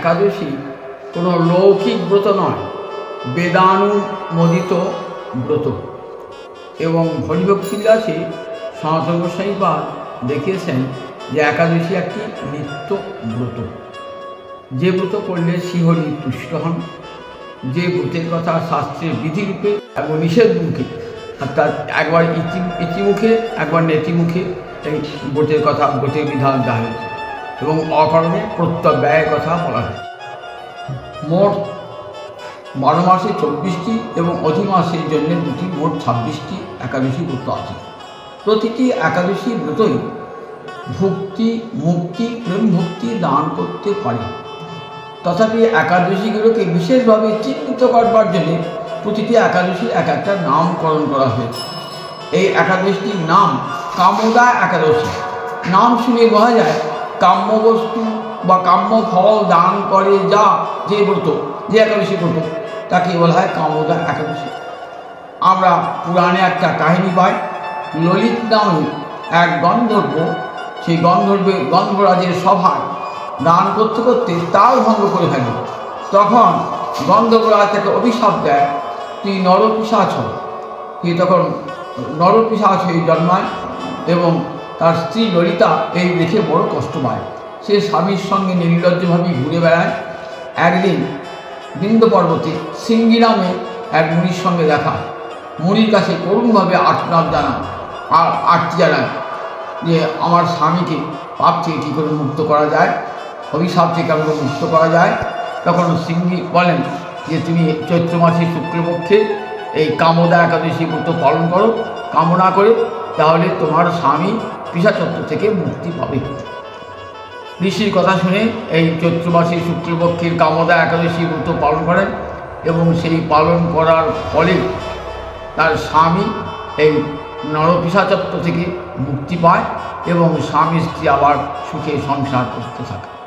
একাদশী কোনো লৌকিক ব্রত নয়, বেদানুমোদিত ব্রত। এবং হরিভক্তি বিলাসে সনাতন গোস্বাইপাদ দেখিয়েছেন যে একাদশী একটি নিত্য ব্রত। যে ব্রত করলে শ্রীহরি তুষ্ট হন, যে ব্রতের কথা শাস্ত্রের বিধিরূপে এবং নিষেধ মুখে অর্থাৎ একবার ইতি, ইতিমুখে, একবার নেতিমুখে এই ব্রতের কথা, ব্রতের বিধান দেওয়া হয়েছে। এবং অকারণে প্রত্যয় ব্যয়ের কথা বলা হয়। মোট বারো মাসে চব্বিশটি এবং অধিমাসের জন্য দুটি, মোট ছাব্বিশটি একাদশী ব্রত আছে। প্রতিটি একাদশী ব্রতই ভক্তি, মুক্তি প্রেম ভক্তি দান করতে পারে। তথাপি একাদশীগুলোকে বিশেষভাবে চিহ্নিত করবার জন্য প্রতিটি একাদশী এক একটা নামকরণ করা হয়েছে এই একাদশীর নাম কামদা একাদশী। নাম শুনে বোঝা যায় কাম্য বস্তু বা কাম্য ফল দান করে যা যে ব্রত, যে একাদশী ব্রত তাকে বলা হয় কামদা একাদশী। আমরা পুরাণে একটা কাহিনী পাই, ললিত নামে এক গন্ধর্ব, সেই গন্ধর্বে, গন্ধরাজের সভায় দান করতে করতে তাল ভঙ্গ করে ফেলে। তখন গন্ধর্বরাজ তাকে অভিশাপ দেয়, তুই নরপিসাচ তুই তখন নরপিসাচ হয়ে জন্মায় এবং তার স্ত্রী ললিতা এই দেখে বড় কষ্ট পায়। সে স্বামীর সঙ্গে নির্লজ্জভাবে ঘুরে বেড়ায়। একদিন বৃন্দ পর্বতে সিঙ্গি নামে এক মুনির সঙ্গে দেখা। মুনির কাছে করুণভাবে আর্তনাদ জানান আর আর্তি জানান যে, আমার স্বামীকে পাপ থেকে কী করে মুক্ত করা যায়? অভিশাপ থেকে আমাকে মুক্ত করা যায়? তখন সিঙ্গি বলেন যে, তুমি চৈত্র মাসের শুক্লপক্ষে এই কামদা একাদশী ব্রত পালন করো। কামনা করে তাহলে তোমার স্বামী পিসাচত্ব থেকে মুক্তি পাবে। ঋষির কথা শুনে এই চৈত্র মাসের শুক্লপক্ষের কামদা একাদশী ব্রত পালন করেন এবং সেই পালন করার ফলে তার স্বামী এই নরপিসাচত্ব থেকে মুক্তি পায় এবং স্বামী স্ত্রী আবার সুখে সংসার করতে থাকে।